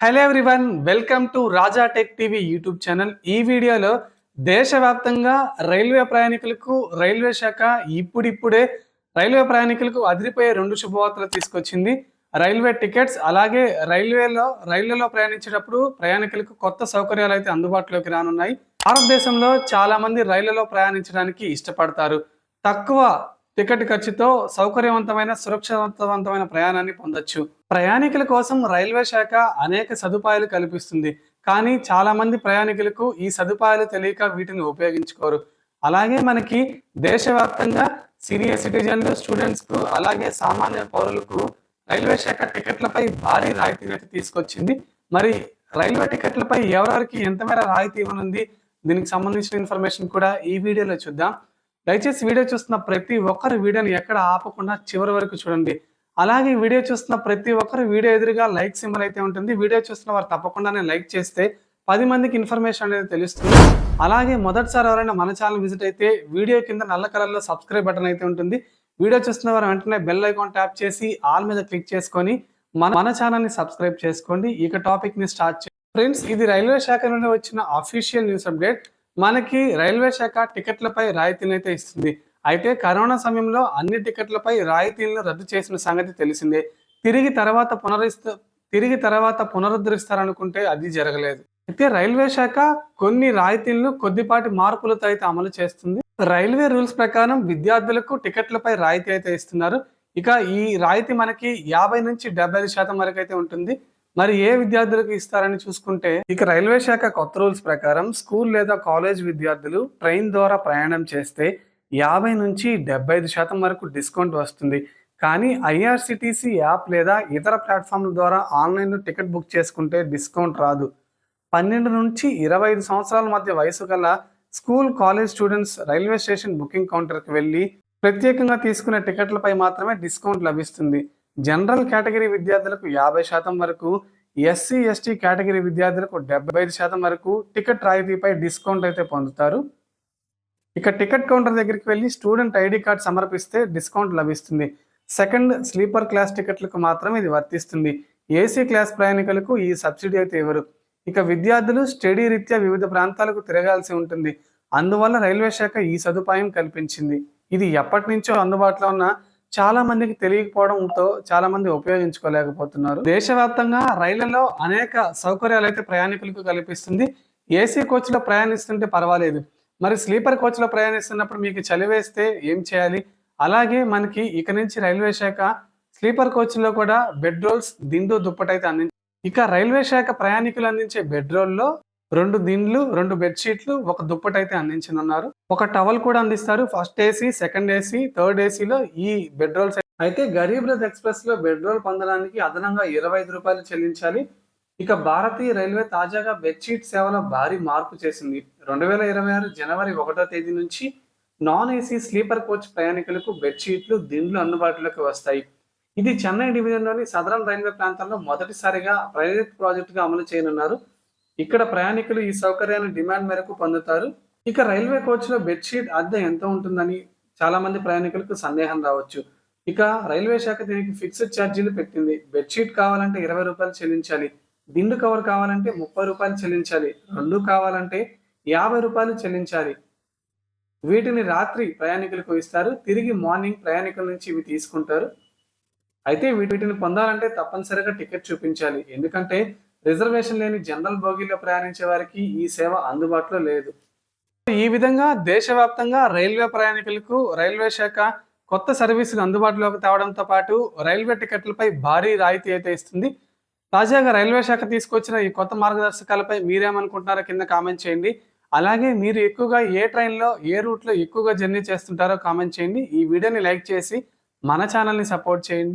Hello everyone welcome to Raja tech TV YouTube channel ఈ వీడియోలో దేశవ్యాప్తంగా రైల్వే ప్రయాణికులకు రైల్వే శాఖ ఇప్పుడిప్పుడే రైల్వే ప్రయాణికులకు అదిరిపోయే రెండు శుభవార్తలు తీసుకొచ్చింది. రైల్వే టికెట్స్ అలాగే రైల్వేలో రైళ్ళలో ప్రయాణించేటప్పుడు ప్రయాణికులకు కొత్త సౌకర్యాలు అయితే అందుబాటులోకి రానున్నాయి. భారతదేశంలో చాలామంది రైళ్ళలో ప్రయాణించడానికి ఇష్టపడతారు. తక్కువ టికెట్ ఖర్చుతో సౌకర్యవంతమైన సురక్షితవంతమైన ప్రయాణాన్ని పొందొచ్చు. ప్రయాణికుల కోసం రైల్వే శాఖ అనేక సదుపాయాలు కల్పిస్తుంది. కానీ చాలా మంది ప్రయాణికులకు ఈ సదుపాయాలు తెలియక వీటిని ఉపయోగించుకోరు. అలాగే మనకి దేశవ్యాప్తంగా సీనియర్ సిటిజన్లు స్టూడెంట్స్కు అలాగే సామాన్య పౌరులకు రైల్వే శాఖ టికెట్లపై భారీ రాయితీ తీసుకొచ్చింది. మరి రైల్వే టికెట్లపై ఎవరెవరికి ఎంతమేర రాయితీ ఇవ్వనుంది? దీనికి సంబంధించిన ఇన్ఫర్మేషన్ కూడా ఈ వీడియోలో చూద్దాం. దయచేసి వీడియో చూస్తున్న ప్రతి ఒక్కరు వీడియోని ఎక్కడ ఆపకుండా చివరి వరకు చూడండి. అలాగే వీడియో చూస్తున్న ప్రతి ఒక్కరు వీడియో ఎదురుగా లైక్ సింబల్ అయితే ఉంటుంది. వీడియో చూస్తున్న వారు తప్పకుండానే లైక్ చేస్తే పది మందికి ఇన్ఫర్మేషన్ అనేది తెలుస్తుంది. అలాగే మొదటిసారి ఎవరైనా మన ఛానల్ విజిట్ అయితే వీడియో కింద నల్ల కలర్లో సబ్స్క్రైబ్ బటన్ అయితే ఉంటుంది. వీడియో చూస్తున్న వారు వెంటనే బెల్ ఐకాన్ ట్యాప్ చేసి ఆల్ మీద క్లిక్ చేసుకొని మన మన ఛానల్ని సబ్స్క్రైబ్ చేసుకోండి. ఇక టాపిక్ని స్టార్ట్ చేయండి ఫ్రెండ్స్ ఇది రైల్వే శాఖ నుండి వచ్చిన అఫీషియల్ న్యూస్ అప్డేట్. మనకి రైల్వే శాఖ టికెట్లపై రాయితీనైతే అయితే ఇస్తుంది. అయితే కరోనా సమయంలో అన్ని టికెట్లపై రాయితీలను రద్దు చేసిన సంగతి తెలిసిందే. తిరిగి తర్వాత పునరుస్త తిరిగి తర్వాత పునరుద్ధరిస్తారనుకుంటే అది జరగలేదు. అయితే రైల్వే శాఖ కొన్ని రాయితీలను కొద్దిపాటి మార్పులతో అయితే అమలు చేస్తుంది. రైల్వే రూల్స్ ప్రకారం విద్యార్థులకు టికెట్లపై రాయితీ అయితే ఇస్తున్నారు. ఇక ఈ రాయితీ మనకి యాభై నుంచి డెబ్బై శాతం వరకు అయితే ఉంటుంది. మరి ఏ విద్యార్థులకు ఇస్తారని చూసుకుంటే ఇక రైల్వే శాఖ కొత్త రూల్స్ ప్రకారం స్కూల్ లేదా కాలేజ్ విద్యార్థులు ట్రైన్ ద్వారా ప్రయాణం చేస్తే యాభై నుంచి డెబ్బై ఐదు శాతం వరకు డిస్కౌంట్ వస్తుంది. కానీ ఐఆర్సిటీసీ యాప్ లేదా ఇతర ప్లాట్ఫామ్ల ద్వారా ఆన్లైన్లో టికెట్ బుక్ చేసుకుంటే డిస్కౌంట్ రాదు. పన్నెండు నుంచి ఇరవై ఐదు సంవత్సరాల మధ్య వయసు గల school college students railway station booking కౌంటర్కి వెళ్ళి ప్రత్యేకంగా తీసుకునే టికెట్లపై మాత్రమే డిస్కౌంట్ లభిస్తుంది. జనరల్ కేటగిరీ విద్యార్థులకు యాభై శాతం వరకు ఎస్సీ ఎస్టీ కేటగిరీ విద్యార్థులకు డెబ్బై ఐదు శాతం వరకు టికెట్ రాయితీపై డిస్కౌంట్ అయితే పొందుతారు. ఇక టికెట్ కౌంటర్ దగ్గరికి వెళ్ళి స్టూడెంట్ ఐడి కార్డ్ సమర్పిస్తే డిస్కౌంట్ లభిస్తుంది. సెకండ్ స్లీపర్ క్లాస్ టికెట్లకు మాత్రమే ఇది వర్తిస్తుంది. ఏసీ క్లాస్ ప్రయాణికులకు ఈ సబ్సిడీ అయితే ఇవ్వరు. ఇక విద్యార్థులు స్టడీ రీత్యా వివిధ ప్రాంతాలకు తిరగాల్సి ఉంటుంది. అందువల్ల రైల్వే శాఖ ఈ సదుపాయం కల్పించింది. ఇది ఎప్పటి నుంచో అందుబాటులో ఉన్న చాలా మందికి తెలియకపోవడంతో చాలా మంది ఉపయోగించుకోలేకపోతున్నారు. దేశవ్యాప్తంగా రైళ్ళలో అనేక సౌకర్యాలు అయితే ప్రయాణికులకు కల్పిస్తుంది. ఏసీ కోచ్లో ప్రయాణిస్తుంటే పర్వాలేదు. మరి స్లీపర్ కోచ్లో ప్రయాణిస్తున్నప్పుడు మీకు చలి వేస్తే ఏం చేయాలి? అలాగే మనకి ఇక నుంచి రైల్వే శాఖ స్లీపర్ కోచ్లో కూడా బెడ్ రోల్స్ దిండు దుప్పటైతే అందించి ఇక రైల్వే శాఖ ప్రయాణికులు అందించే బెడ్ రోల్లో రెండు దిండ్లు రెండు బెడ్షీట్లు ఒక దుప్పటైతే అందించనున్నారు. ఒక టవల్ కూడా అందిస్తారు. First AC second AC third ఏసీలో ఈ బెడ్ రోల్స్. అయితే గరీబ్ రథ్ ఎక్స్ప్రెస్లో బెడ్ రోల్ పొందడానికి అదనంగా ఇరవై ఐదు రూపాయలు చెల్లించాలి. ఇక భారతీయ రైల్వే తాజాగా బెడ్షీట్ సేవలో భారీ మార్పు చేసింది. రెండు వేల ఇరవై ఆరు జనవరి ఒకటో తేదీ నుంచి నాన్ ఏసీ స్లీపర్ కోచ్ ప్రయాణికులకు బెడ్షీట్లు దిండ్లు అందుబాటులోకి వస్తాయి. ఇది చెన్నై డివిజన్లోని సదరన్ రైల్వే ప్రాంతంలో మొదటిసారిగా ప్రైవేట్ ప్రాజెక్టుగా అమలు చేయనున్నారు. ఇక్కడ ప్రయాణికులు ఈ సౌకర్యాన్ని డిమాండ్ మేరకు పొందుతారు. ఇక రైల్వే కోచ్లో బెడ్షీట్ అద్దె ఎంత ఉంటుందని చాలా మంది ప్రయాణికులకు సందేహం రావచ్చు. ఇక రైల్వే శాఖ దీనికి ఫిక్స్డ్ ఛార్జీలు పెట్టింది. బెడ్షీట్ కావాలంటే ఇరవై రూపాయలు చెల్లించాలి. దిండు కవర్ కావాలంటే ముప్పై రూపాయలు చెల్లించాలి. రెండు కావాలంటే యాభై రూపాయలు చెల్లించాలి. వీటిని రాత్రి ప్రయాణికులకు ఇస్తారు. తిరిగి మార్నింగ్ ప్రయాణికుల నుంచి ఇవి తీసుకుంటారు. అయితే వీటిని పొందాలంటే తప్పనిసరిగా టికెట్ చూపించాలి. ఎందుకంటే రిజర్వేషన్ లేని జనరల్ బోగీలో ప్రయాణించే వారికి ఈ సేవ అందుబాటులో లేదు. ఈ విధంగా దేశవ్యాప్తంగా రైల్వే ప్రయాణికులకు రైల్వే శాఖ కొత్త సర్వీసులు అందుబాటులోకి తేవడంతో పాటు రైల్వే టికెట్లపై భారీ రాయితీ అయితే ఇస్తుంది. తాజాగా రైల్వే శాఖ తీసుకొచ్చిన ఈ కొత్త మార్గదర్శకాలపై మీరేమనుకుంటున్నారో కింద కామెంట్ చేయండి. అలాగే మీరు ఎక్కువగా ఏ ట్రైన్లో ఏ రూట్లో ఎక్కువగా జర్నీ చేస్తుంటారో కామెంట్ చేయండి. ఈ వీడియోని లైక్ చేసి మన ఛానల్ని సపోర్ట్ చేయండి.